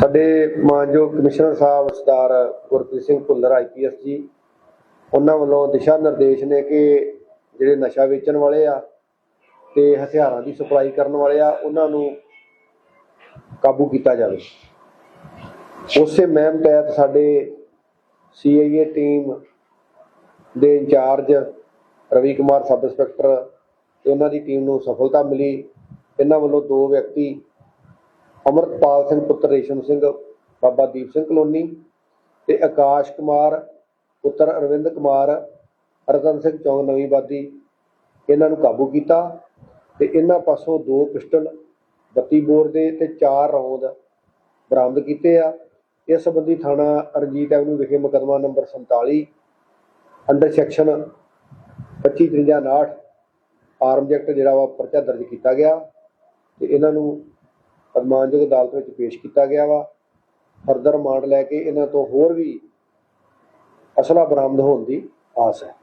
ਸਾਡੇ ਮਾਨਯੋਗ ਕਮਿਸ਼ਨਰ ਸਾਹਿਬ ਸਰਦਾਰ ਗੁਰਪ੍ਰੀਤ ਸਿੰਘ ਭੁੱਲਰ ਆਈਪੀਐਸ ਜੀ, ਉਹਨਾਂ ਵੱਲੋਂ ਦਿਸ਼ਾ ਨਿਰਦੇਸ਼ ਨੇ ਕਿ ਜਿਹੜੇ ਨਸ਼ਾ ਵੇਚਣ ਵਾਲੇ ਆ ਤੇ ਹਥਿਆਰਾਂ ਦੀ ਸਪਲਾਈ ਕਰਨ ਵਾਲੇ ਆ, ਉਹਨਾਂ ਨੂੰ ਕਾਬੂ ਕੀਤਾ ਜਾਵੇ। ਉਸੇ ਮਹਿਮ ਤਹਿਤ ਸਾਡੇ ਸੀਆਈਏ ਟੀਮ ਦੇ incharge Ravi Kumar sub inspector ਤੇ ਉਹਨਾਂ ਦੀ ਟੀਮ ਨੂੰ ਸਫਲਤਾ ਮਿਲੀ। ਇਹਨਾਂ ਵੱਲੋਂ ਦੋ ਵਿਅਕਤੀ ਅਮਰਤਪਾਲ ਸਿੰਘ ਪੁੱਤਰ ਰੇਸ਼ਮ ਸਿੰਘ, ਬਾਬਾ ਦੀਪ ਸਿੰਘ ਕਲੋਨੀ ਤੇ ਆਕਾਸ਼ ਕੁਮਾਰ, ਪੁੱਤਰ ਅਰਵਿੰਦ ਕੁਮਾਰ, ਰਤਨ ਸਿੰਘ ਚੌਂਕ ਨਵੀਂ ਬਾਦੀ, ਇਹਨਾਂ ਨੂੰ ਕਾਬੂ ਕੀਤਾ ਤੇ ਇਹਨਾਂ ਪਾਸੋਂ ਦੋ ਪਿਸਟਲ 32 ਬੋਰ ਦੇ ਤੇ ਚਾਰ ਰੌਂਦ ਬਰਾਮਦ ਕੀਤੇ ਆ। ਇਸ ਸੰਬੰਧੀ ਥਾਣਾ ਰਣਜੀਤ ਐਵਨਿਊ ਵਿਖੇ ਮੁਕੱਦਮਾ number 47 under section 2559 arm act ਜਿਹੜਾ ਵਾ ਪਰਚਾ ਦਰਜ ਕੀਤਾ ਗਿਆ ਤੇ ਇਹਨਾਂ ਨੂੰ ਅਰਮਾਨਯੋਗ ਅਦਾਲਤ ਵਿੱਚ ਪੇਸ਼ ਕੀਤਾ ਗਿਆ ਵਾ। ਫਰਦਰ ਰਿਮਾਂਡ ਲੈ ਕੇ ਇਹਨਾਂ ਤੋਂ ਹੋਰ ਵੀ ਅਸਲਾ ਬਰਾਮਦ ਹੋਣ ਦੀ ਆਸ ਹੈ।